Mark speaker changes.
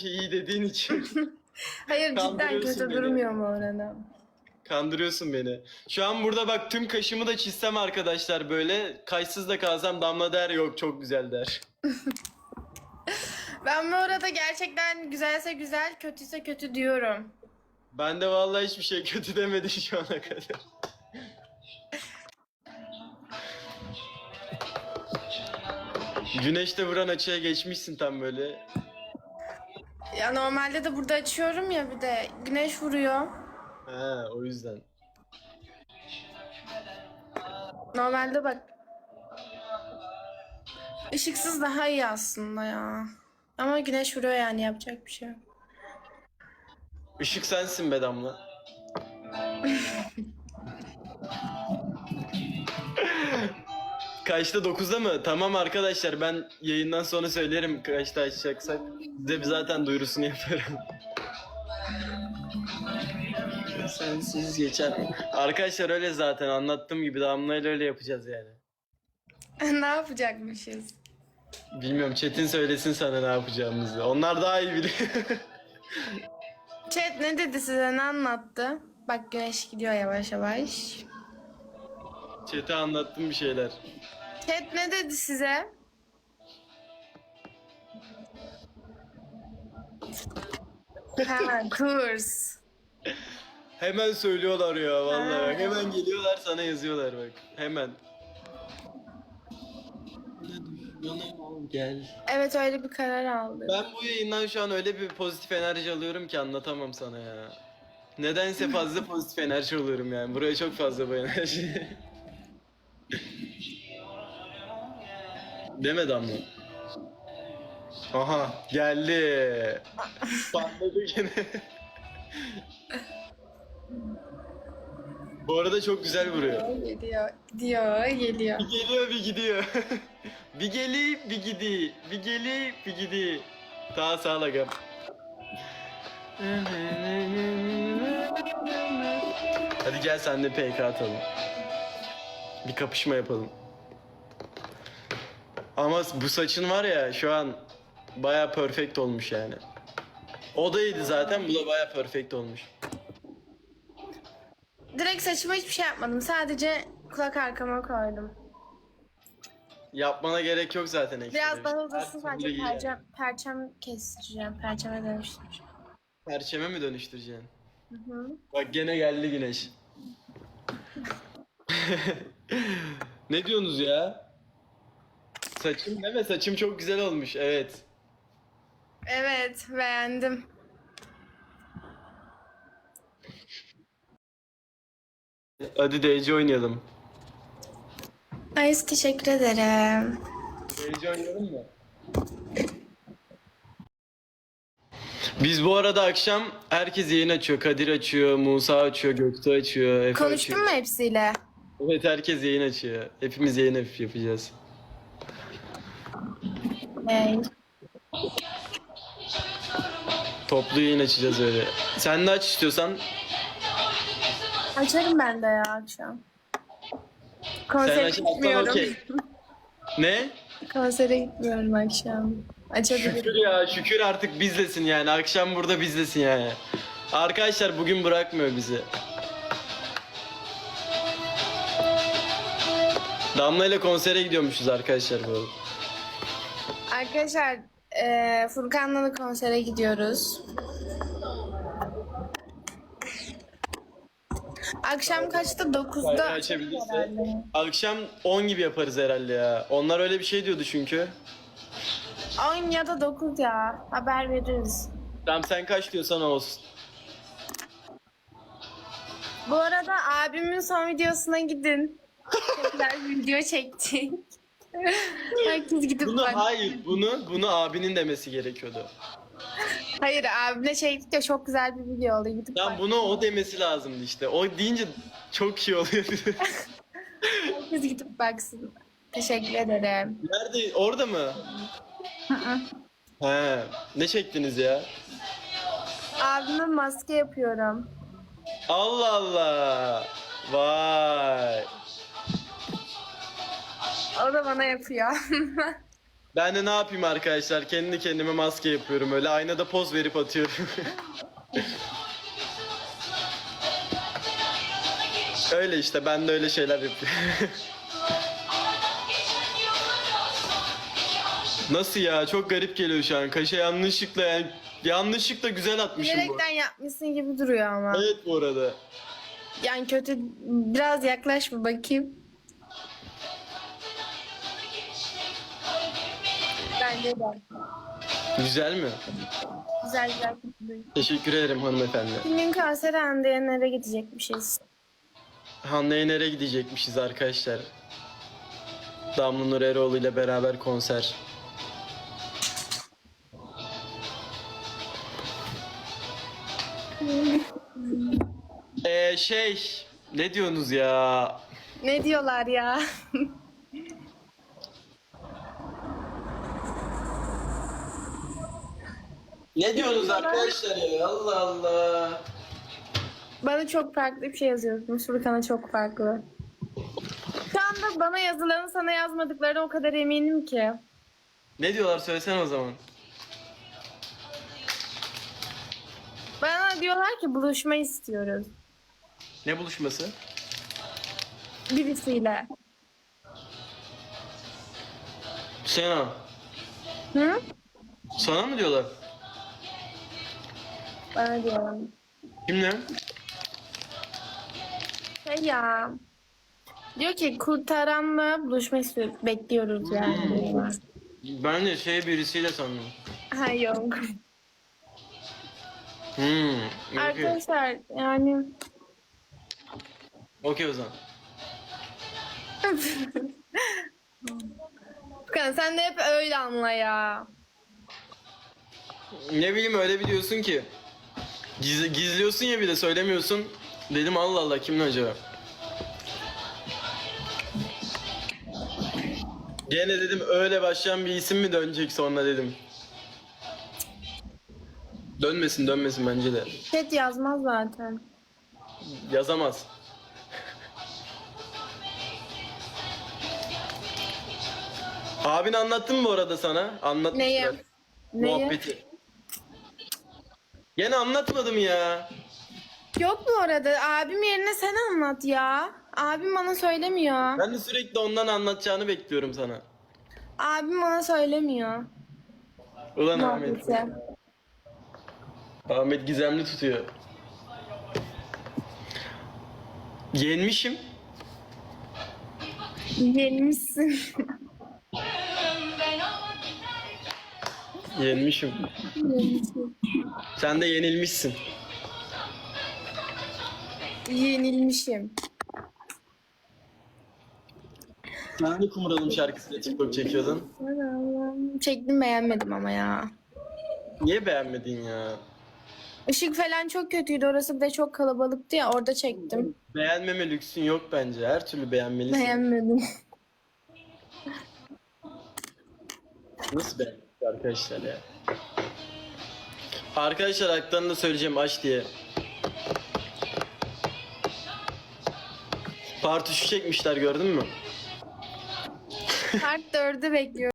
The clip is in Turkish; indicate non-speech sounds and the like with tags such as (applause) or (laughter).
Speaker 1: iyi dediğin için (laughs)
Speaker 2: Hayır cidden kötü
Speaker 1: beni.
Speaker 2: durmuyor mu orada?
Speaker 1: kandırıyorsun beni. Şu an burada bak tüm kaşımı da çizsem arkadaşlar böyle kaşsız da kalsam Damla der yok çok güzel der. (laughs)
Speaker 2: Ben bu arada gerçekten güzelse güzel, kötüyse kötü diyorum.
Speaker 1: Ben de vallahi hiçbir şey kötü demedi şu ana kadar. Güneşte vuran açıya geçmişsin tam böyle.
Speaker 2: Ya normalde de burada açıyorum ya bir de güneş vuruyor.
Speaker 1: He o yüzden.
Speaker 2: Normalde bak ışıksız daha iyi aslında ya. Ama güneş vuruyor yani yapacak bir şey yok.
Speaker 1: Işık sensin be Damla. (laughs) Kaçta 9'da mı? Tamam arkadaşlar ben yayından sonra söylerim kaçta açacaksak. Size zaten duyurusunu yaparım. (laughs) Sensiz geçer. Arkadaşlar öyle zaten anlattığım gibi Damla ile öyle yapacağız yani. (laughs)
Speaker 2: ne yapacakmışız?
Speaker 1: Bilmiyorum Çetin söylesin sana ne yapacağımızı. Onlar daha iyi biliyor. (laughs)
Speaker 2: Chat ne dedi size ne anlattı? Bak güneş gidiyor yavaş yavaş.
Speaker 1: Çete anlattım bir şeyler.
Speaker 2: Chat ne dedi size? Ha (laughs) kurs.
Speaker 1: Hemen söylüyorlar ya vallahi bak. Hemen geliyorlar sana yazıyorlar bak. Hemen. Gel.
Speaker 2: Evet öyle bir karar aldı.
Speaker 1: Ben bu yayından şu an öyle bir pozitif enerji alıyorum ki anlatamam sana ya. Nedense fazla pozitif enerji alıyorum yani. Buraya çok fazla bu enerji. (laughs) Deme Damla. Aha geldi. Patladı gene. bu arada çok güzel vuruyor.
Speaker 2: Geliyor, gidiyor, geliyor.
Speaker 1: Bir geliyor bir gidiyor. bir gelip bir gidi. Bir gelip bir gidi. Daha sağlakım. Hadi gel sen de PK atalım. Bir kapışma yapalım. Ama bu saçın var ya şu an baya perfect olmuş yani. O da iyiydi zaten bu da baya perfect olmuş.
Speaker 2: Direkt saçıma hiçbir şey yapmadım. Sadece kulak arkama koydum.
Speaker 1: Yapmana gerek yok zaten ekstra.
Speaker 2: Biraz daha
Speaker 1: Her
Speaker 2: uzasın
Speaker 1: türlü
Speaker 2: sadece
Speaker 1: yani.
Speaker 2: perçem, perçem kestireceğim. Perçeme dönüştüreceğim.
Speaker 1: Perçeme mi dönüştüreceksin?
Speaker 2: Hı hı.
Speaker 1: Bak gene geldi güneş. (laughs) ne diyorsunuz ya? Saçım deme saçım çok güzel olmuş evet.
Speaker 2: Evet beğendim.
Speaker 1: Hadi DC oynayalım.
Speaker 2: Ayız teşekkür ederim.
Speaker 1: DC oynayalım mı? Biz bu arada akşam herkes yayın açıyor. Kadir açıyor, Musa açıyor, Göktuğ açıyor, Efe
Speaker 2: Konuştun
Speaker 1: açıyor.
Speaker 2: mu hepsiyle?
Speaker 1: Evet herkes yayın açıyor. Hepimiz yayın hep yapacağız. Toplu yayın açacağız öyle. Sen de aç istiyorsan.
Speaker 2: Açarım ben de ya akşam. Konsere gitmiyorum.
Speaker 1: okey. Ne?
Speaker 2: Konsere gitmiyorum akşam. Açabilirim.
Speaker 1: Şükür ya şükür artık bizlesin yani. Akşam burada bizlesin yani. Arkadaşlar bugün bırakmıyor bizi. Damla ile konsere gidiyormuşuz arkadaşlar bu arada.
Speaker 2: Arkadaşlar eee Furkan'la da konsere gidiyoruz. Akşam kaçta? 9'da
Speaker 1: Bayrağı açabilirse. Akşam 10 gibi yaparız herhalde ya. Onlar öyle bir şey diyordu çünkü.
Speaker 2: 10 ya da 9 ya. Haber veririz.
Speaker 1: Tamam sen kaç diyorsan o olsun.
Speaker 2: Bu arada abimin son videosuna gidin. Çok güzel bir video çektik. (laughs) Herkes gidip
Speaker 1: Bunu
Speaker 2: bak.
Speaker 1: hayır bunu bunu abinin demesi gerekiyordu.
Speaker 2: Hayır abimle çektik ya çok güzel bir video oldu. Gidip bak.
Speaker 1: bunu o demesi lazımdı işte. O deyince çok iyi oluyor.
Speaker 2: Herkes gidip baksın. Teşekkür ederim.
Speaker 1: Nerede? Orada mı? He. Ne çektiniz ya?
Speaker 2: Abime maske yapıyorum.
Speaker 1: Allah Allah. Vay.
Speaker 2: O da bana yapıyor. (laughs)
Speaker 1: Ben de ne yapayım arkadaşlar? Kendi kendime maske yapıyorum öyle aynada poz verip atıyorum. (laughs) öyle işte ben de öyle şeyler yapıyorum. (laughs) Nasıl ya? Çok garip geliyor şu an. Kaşe yanlışlıkla yani yanlışlıkla güzel atmışım bu.
Speaker 2: Bilerekten yapmışsın gibi duruyor ama.
Speaker 1: Evet bu arada.
Speaker 2: Yani kötü biraz yaklaş bir bakayım. De.
Speaker 1: Güzel mi?
Speaker 2: Güzel güzel.
Speaker 1: Teşekkür ederim hanımefendi.
Speaker 2: Bugün kanser nereye gidecekmişiz?
Speaker 1: Hande Yener'e gidecekmişiz arkadaşlar. Damla Nur Eroğlu ile beraber konser. Ee şey ne diyorsunuz ya?
Speaker 2: Ne diyorlar ya? (laughs)
Speaker 1: Ne diyorsunuz arkadaşlar ya? Allah Allah.
Speaker 2: Bana çok farklı bir şey yazıyorsunuz. Furkan'a çok farklı. Şu anda bana yazılanı sana yazmadıklarına o kadar eminim ki.
Speaker 1: Ne diyorlar söylesene o zaman.
Speaker 2: Bana diyorlar ki buluşma istiyoruz.
Speaker 1: Ne buluşması?
Speaker 2: Birisiyle.
Speaker 1: Sena.
Speaker 2: Hı?
Speaker 1: Sana mı diyorlar?
Speaker 2: Bana diyorlar.
Speaker 1: Kimle?
Speaker 2: Şey ya. Diyor ki kurtaranla buluşma istiyoruz. Bekliyoruz yani.
Speaker 1: Ben de şey birisiyle sandım.
Speaker 2: Ha yok.
Speaker 1: Hmm. Okey.
Speaker 2: Arkadaşlar yani
Speaker 1: Okey o zaman. (laughs)
Speaker 2: Furkan sen de hep öyle anla ya.
Speaker 1: Ne bileyim öyle biliyorsun ki. Giz, gizliyorsun ya bir de söylemiyorsun. Dedim Allah Allah kimle acaba? Gene dedim öyle başlayan bir isim mi dönecek sonra dedim. Dönmesin dönmesin bence de.
Speaker 2: Chat yazmaz zaten.
Speaker 1: Yazamaz. Abin anlattın mı bu arada sana? Anlatmışlar.
Speaker 2: Neyi? Neyi?
Speaker 1: Muhabbeti. Gene anlatmadım ya.
Speaker 2: Yok mu orada? Abim yerine sen anlat ya. Abim bana söylemiyor.
Speaker 1: Ben de sürekli ondan anlatacağını bekliyorum sana.
Speaker 2: Abim bana söylemiyor.
Speaker 1: Ulan Ahmet.
Speaker 2: Muhabbeti.
Speaker 1: Ahmet gizemli tutuyor. Yenmişim.
Speaker 2: Yenmişsin. (laughs)
Speaker 1: Yenmişim. Sen de yenilmişsin.
Speaker 2: Yenilmişim.
Speaker 1: Sen de kumralım şarkısıyla TikTok çekiyordun.
Speaker 2: Çektim beğenmedim ama ya.
Speaker 1: Niye beğenmedin ya?
Speaker 2: Işık falan çok kötüydü. Orası bir de çok kalabalıktı ya. Orada çektim.
Speaker 1: Beğenmeme lüksün yok bence. Her türlü beğenmelisin.
Speaker 2: Beğenmedim.
Speaker 1: Nasıl beğendik arkadaşlar ya? Arkadaşlar haklarını da söyleyeceğim aç diye. Part 3'ü çekmişler gördün mü?
Speaker 2: Part 4'ü bekliyorum.